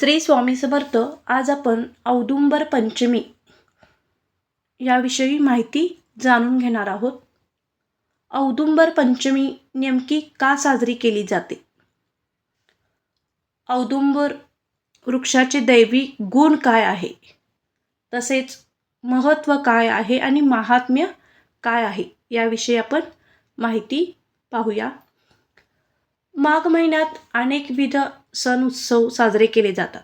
श्री स्वामी समर्थ आज आपण औदुंबर पंचमी याविषयी माहिती जाणून घेणार आहोत. औदुंबर पंचमी नेमकी का साजरी केली जाते? औदुंबर वृक्षाचे दैवी गुण काय आहे? तसेच महत्त्व काय आहे आणि महात्म्य काय आहे? याविषयी आपण माहिती पाहूया. माघ महिन्यात अनेकविध सण उत्सव साजरे केले जातात.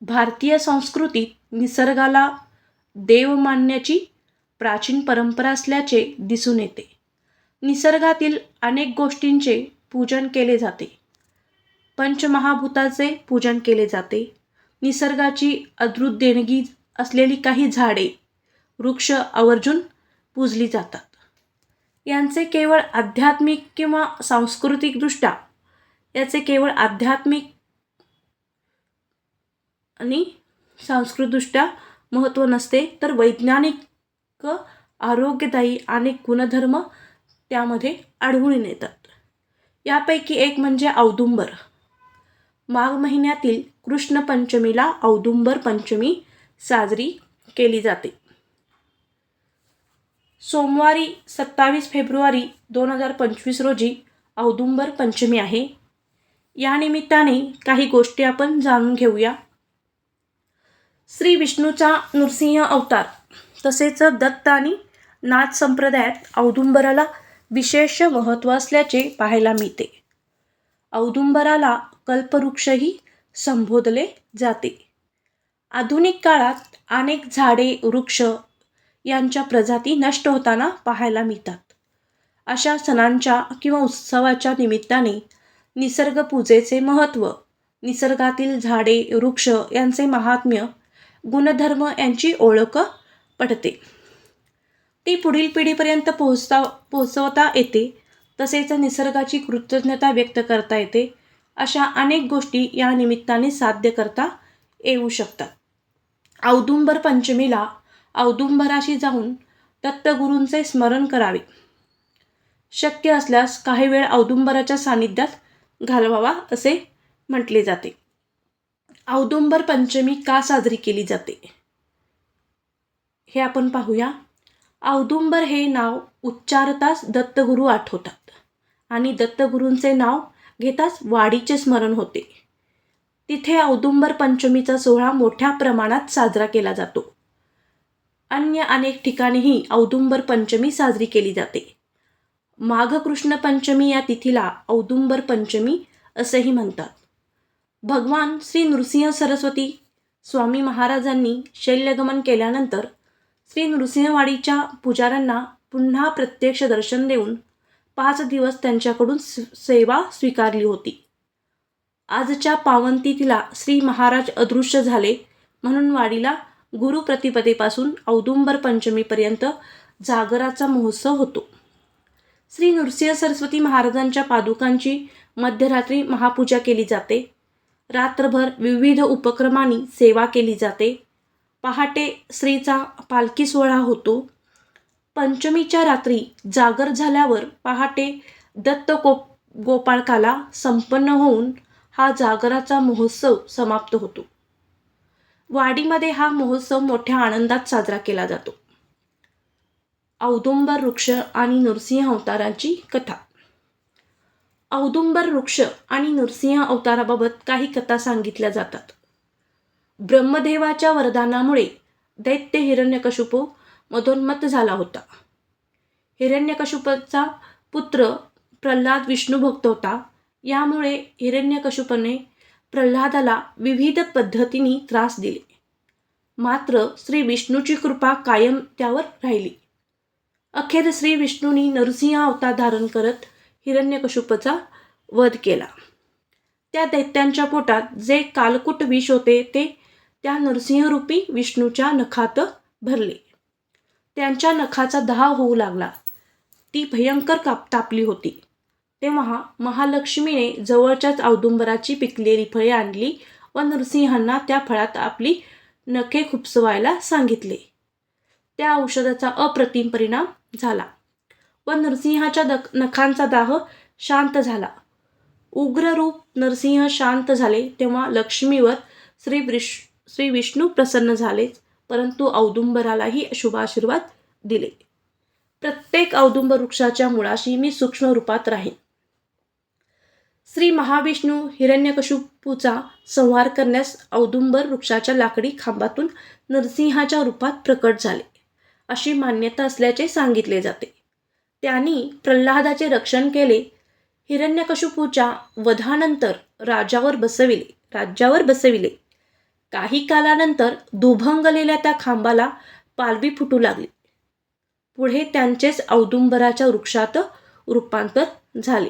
भारतीय संस्कृतीत निसर्गाला देव मानण्याची प्राचीन परंपरा असल्याचे दिसून येते. निसर्गातील अनेक गोष्टींचे पूजन केले जाते. पंचमहाभूताचे पूजन केले जाते. निसर्गाची अद्भुत देणगी असलेली काही झाडे वृक्ष आवर्जून पूजली जातात. यांचे केवळ आध्यात्मिक किंवा सांस्कृतिकदृष्ट्या याचे केवळ आध्यात्मिक आणि सांस्कृतिकदृष्ट्या महत्त्व नसते तर वैज्ञानिक आरोग्यदायी अनेक गुणधर्म त्यामध्ये आढळून येतात. यापैकी एक म्हणजे औदुंबर. माघ महिन्यातील कृष्ण पंचमीला औदुंबर पंचमी साजरी केली जाते. सोमवारी सत्तावीस फेब्रुवारी दोन हजार पंचवीस रोजी औदुंबर पंचमी आहे. या निमित्ताने काही गोष्टी आपण जाणून घेऊया. श्री विष्णूचा नृसिंह अवतार तसेच दत्त आणि नाथ संप्रदायात औदुंबराला विशेष महत्त्व असल्याचे पाहायला मिळते. औदुंबराला कल्पवृक्षही संबोधले जाते. आधुनिक काळात अनेक झाडे वृक्ष यांच्या प्रजाती नष्ट होताना पाहायला मिळतात. अशा सणांच्या किंवा उत्सवाच्या निमित्ताने निसर्गपूजेचे महत्त्व निसर्गातील झाडे वृक्ष यांचे महात्म्य गुणधर्म यांची ओळख पडते. ती पुढील पिढीपर्यंत पोहोचता पोहोचवता येते तसेच निसर्गाची कृतज्ञता व्यक्त करता येते अशा अनेक गोष्टी या निमित्ताने साध्य करता येऊ शकतात. औदुंबर पंचमीला औदुंबराशी जाऊन दत्तगुरूंचे स्मरण करावे. शक्य असल्यास काही वेळ औदुंबराच्या सानिध्यात घालवावा असे म्हटले जाते. औदुंबर पंचमी का साजरी केली जाते? हे आपण पाहूया. औदुंबर हे नाव उच्चारताच दत्तगुरू आठवतात आणि दत्तगुरूंचे नाव घेताच वाडीचे स्मरण होते. तिथे औदुंबर पंचमीचा सोहळा मोठ्या प्रमाणात साजरा केला जातो. अन्य अनेक ठिकाणीही औदुंबर पंचमी साजरी केली जाते. माघ कृष्ण पंचमी या तिथीला औदुंबर पंचमी असेही म्हणतात. भगवान श्री नृसिंह सरस्वती स्वामी महाराजांनी शैल्यगमन केल्यानंतर श्री नृसिंहवाडीच्या पुजाऱ्यांना पुन्हा प्रत्यक्ष दर्शन देऊन पाच दिवस त्यांच्याकडून सेवा स्वीकारली होती. आजच्या पावनतिथीला श्री महाराज अदृश्य झाले म्हणून वाडीला गुरुप्रतिपदेपासून औदुंबर पंचमीपर्यंत जागराचा महोत्सव होतो. श्री नृसिंह सरस्वती महाराजांच्या पादुकांची मध्यरात्री महापूजा केली जाते. रात्रभर विविध उपक्रमांनी सेवा केली जाते. पहाटे श्रीचा पालखी सोहळा होतो. पंचमीच्या रात्री जागर झाल्यावर पहाटे दत्त गो गोपाळकाला संपन्न होऊन हा जागराचा महोत्सव समाप्त होतो. वाडीमध्ये हा महोत्सव मोठ्या आनंदात साजरा केला जातो. औदुंबर वृक्ष आणि नृसिंह अवतारांची कथा. औदुंबर वृक्ष आणि नृसिंह अवताराबाबत काही कथा सांगितल्या जातात. ब्रह्मदेवाच्या वरदानामुळे दैत्य हिरण्यकशुपू मधोन्मत झाला होता. हिरण्यकशुपचा पुत्र प्रल्हाद विष्णू भक्त होता. यामुळे हिरण्यकशुपने प्रल्हादाला विविध पद्धतीने त्रास दिले. मात्र श्री विष्णूची कृपा कायम त्यावर राहिली. अखेर श्री विष्णूंनी नरसिंह अवतार धारण करत हिरण्यकशुपचा वध केला. त्या दैत्यांच्या पोटात जे कालकुट विष होते ते त्या नरसिंहरूपी विष्णूच्या नखात भरले. त्यांच्या नखाचा दहा होऊ लागला. ती भयंकर काप तापली होती. तेव्हा महालक्ष्मीने जवळच्याच औदुंबराची पिकलेली फळे आणली व नरसिंहांना त्या फळात आपली नखे खुपसवायला सांगितले. त्या औषधाचा अप्रतिम परिणाम झाला. व नरसिंहाच्या दख नखांचा दाह शांत झाला. उग्र रूप नरसिंह शांत झाले तेव्हा लक्ष्मीवर श्री विष श्री विष्णू प्रसन्न झालेच परंतु औदुंबरालाही शुभाशीर्वाद दिले. प्रत्येक औदुंबर वृक्षाच्या मुळाशी मी सूक्ष्म रूपात राहीन. श्री महाविष्णू हिरण्यकशुपूचा संहार करण्यास औदुंबर वृक्षाच्या लाकडी खांबातून नरसिंहाच्या रूपात प्रकट झाले. अशी मान्यता असल्याचे सांगितले जाते. त्यांनी प्रल्हादाचे रक्षण केले. हिरण्यकशुपूच्या वधानंतर राजावर बसविले राज्यावर बसविले. काही कालानंतर दुभंगलेल्या त्या खांबाला पालवी फुटू लागली. पुढे त्यांचेच औदुंबराच्या वृक्षात रूपांतर झाले.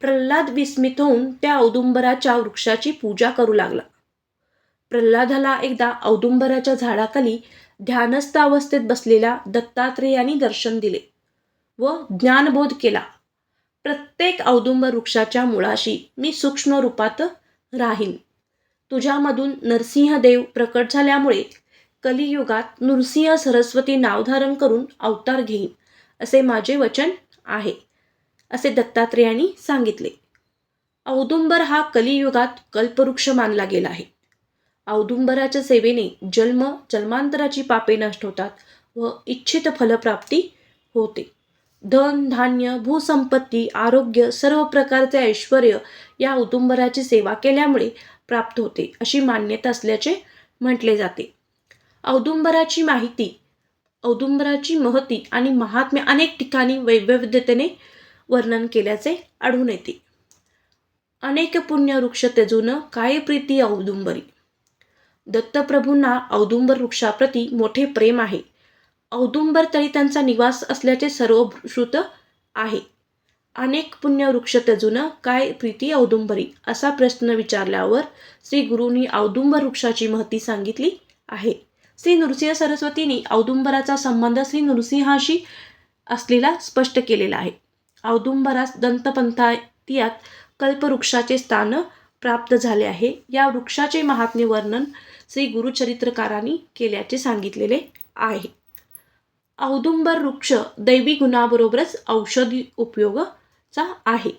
प्रल्हाद विस्मित होऊन त्या औदुंबराच्या वृक्षाची पूजा करू लागला. प्रल्हादाला एकदा औदुंबराच्या झाडाखाली ध्यानस्थ अवस्थेत बसलेल्या दत्तात्रेयाने दर्शन दिले व ज्ञानबोध केला. प्रत्येक औदुंबर वृक्षाच्या मुळाशी मी सूक्ष्म रूपात राहीन. तुझ्यामधून नरसिंहदेव प्रकट झाल्यामुळे कलियुगात नृसिंह सरस्वती नाव धारण करून अवतार घेईन असे माझे वचन आहे असे दत्तात्रेयांनी सांगितले. औदुंबर हा कलियुगात कल्पवृक्ष मानला गेला आहे. औदुंबराच्या सेवेने जन्म जन्मांतराची पापे नष्ट होतात व इच्छित फलप्राप्ती होते. धन धान्य भूसंपत्ती आरोग्य सर्व प्रकारचे ऐश्वर या औदुंबराची सेवा केल्यामुळे प्राप्त होते अशी मान्यता असल्याचे म्हटले जाते. औदुंबराची माहिती औदुंबराची महती आणि महात्म्य अनेक ठिकाणी वैविध्यतेने वर्णन केल्याचे आढळून येते. अनेक पुण्य वृक्ष तेजून काय प्रीती औदुंबरी. दत्तप्रभूंना औदुंबर वृक्षाप्रती मोठे प्रेम आहे. औदुंबर तरी त्यांचा निवास असल्याचे सर्वश्रुत आहे. अनेक पुण्यवृक्ष तजुनं काय प्रीती औदुंबरी? असा प्रश्न विचारल्यावर श्री गुरूंनी औदुंबर वृक्षाची महती सांगितली आहे. श्री नृसिंह सरस्वतींनी औदुंबराचा संबंध श्री नृसिंहाशी असलेला स्पष्ट केलेला आहे. औदुंबरास दंतपंथातीयात कल्पवृक्षाचे स्थान प्राप्त झाले आहे. या वृक्षाचे महात्म्य वर्णन श्री गुरुचरित्रकारांनी केल्याचे सांगितलेले आहे. औदुंबर वृक्ष दैवी गुणाबरोबरच औषधी उपयोगाचा आहे.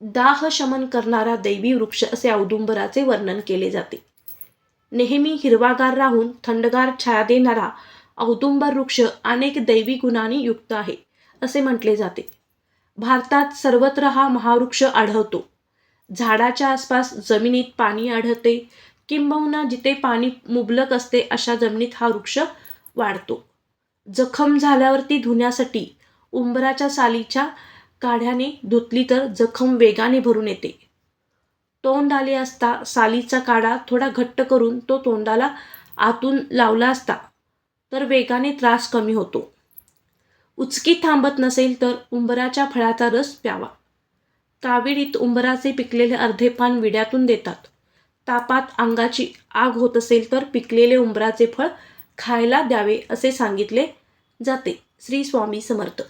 दाह शमन करणारा दैवी वृक्ष असे औदुंबराचे वर्णन केले जाते. नेहमी हिरवागार राहून थंडगार छाया देणारा औदुंबर वृक्ष अनेक दैवी गुणांनी युक्त आहे असे म्हटले जाते. भारतात सर्वत्र हा महावृक्ष आढळतो. झाडाच्या आसपास जमिनीत पाणी आढळते किंबहुना जिथे पाणी मुबलक असते अशा जमिनीत हा वृक्ष वाढतो. जखम झाल्यावर ती धुण्यासाठी उंबराच्या सालीच्या काढ्याने धुतली तर जखम वेगाने भरून येते. तोंड आले असता सालीचा काढा थोडा घट्ट करून तो तोंडाला आतून लावला असता तर वेगाने त्रास कमी होतो. उचकी थांबत नसेल तर उंबराच्या फळाचा रस प्यावा. काविडीत उंबराचे पिकलेले अर्धे पान विड्यातून देतात. तापात अंगाची आग होत असेल तर पिकलेले उंबराचे फळ खायला द्यावे असे सांगितले जाते. श्री स्वामी समर्थ.